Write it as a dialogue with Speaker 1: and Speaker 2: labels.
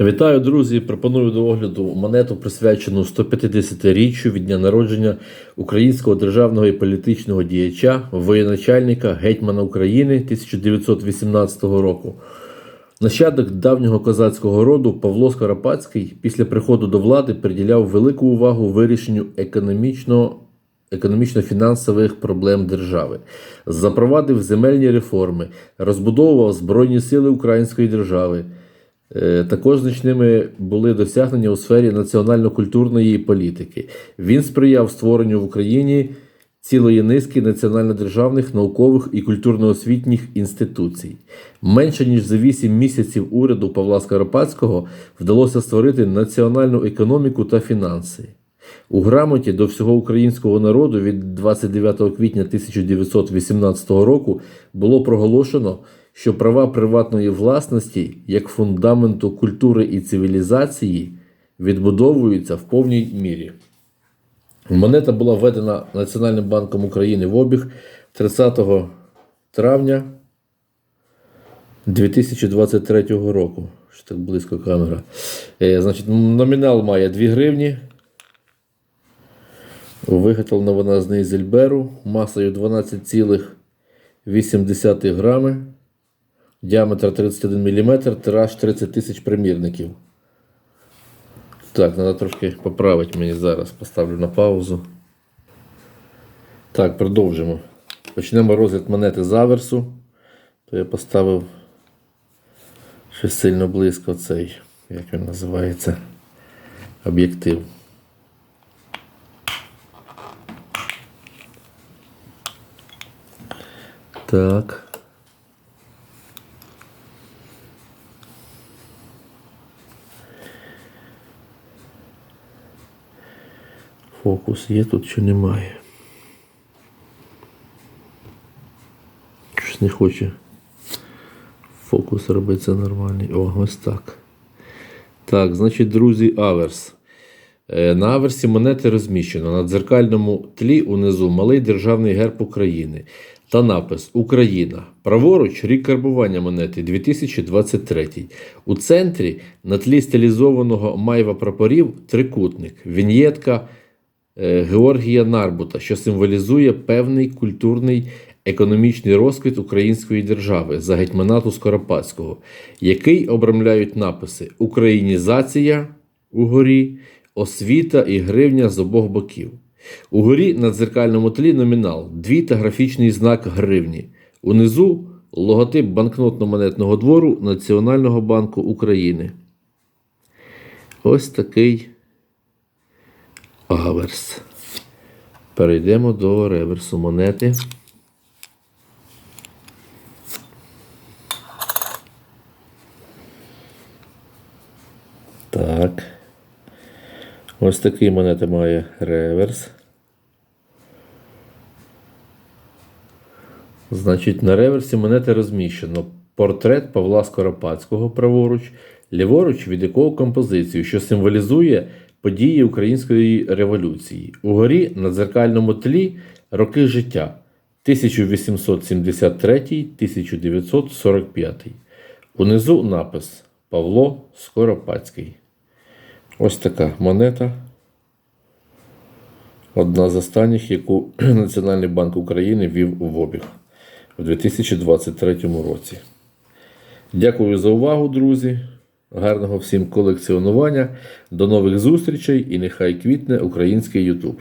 Speaker 1: Вітаю, друзі! Пропоную до огляду монету, присвячену 150-річчю від дня народження українського державного і політичного діяча, воєначальника гетьмана України 1918 року. Нащадок давнього козацького роду Павло Скоропадський після приходу до влади приділяв велику увагу вирішенню економічного економічно-фінансових проблем держави, запровадив земельні реформи, розбудовував Збройні сили Української держави. Е, Також значними були досягнення у сфері національно-культурної політики. Він сприяв створенню в Україні цілої низки національно-державних, наукових і культурно-освітніх інституцій. Менше ніж за 8 місяців уряду Павла Скоропадського вдалося створити національну економіку та фінанси. У грамоті до всього українського народу від 29 квітня 1918 року було проголошено, що права приватної власності як фундаменту культури і цивілізації відбудовуються в повній мірі. Монета була введена Національним банком України в обіг 30 травня 2023 року. Що так близько камера. Е, значить, номінал має 2 гривні. Виготовлена вона з нейзельберу масою 12,8 грами, діаметр 31 мм, тираж 30 тисяч примірників. Так, треба трошки поправити мені зараз. Поставлю на паузу. Так, продовжимо. Почнемо розгляд монети з аверсу. То я поставив щось сильно близько цей, як він називається, об'єктив. Так. Фокус є тут чи немає. Щось не хоче. Фокус робиться нормальний. О, ось так. Так, значить, друзі, аверс. Е, На аверсі монети розміщено на дзеркальному тлі унизу малий державний герб України та напис Україна. Праворуч рік карбування монети 2023. У центрі на тлі стилізованого майва прапорів трикутник, віньєтка Георгія Нарбута, що символізує певний культурний економічний розквіт української держави за гетьманату Скоропадського, який обрамляють написи Українізація угорі, освіта і гривня з обох боків. Угорі на дзеркальному тлі номінал, дві та графічний знак гривні. Унизу логотип банкнотно-монетного двору Національного банку України. Ось такий аверс. Перейдемо до реверсу монети. Так. Ось такий монета має реверс. Значить, на реверсі монети розміщено портрет Павла Скоропадського праворуч, ліворуч, від якого композицію, що символізує події Української революції. Угорі на дзеркальному тлі роки життя 1873-1945. Унизу напис Павло Скоропадський. Ось така монета. Одна з останніх, яку Національний банк України вів в обіг у 2023 році. Дякую за увагу, друзі. Гарного всім колекціонування. До нових зустрічей і нехай квітне український YouTube.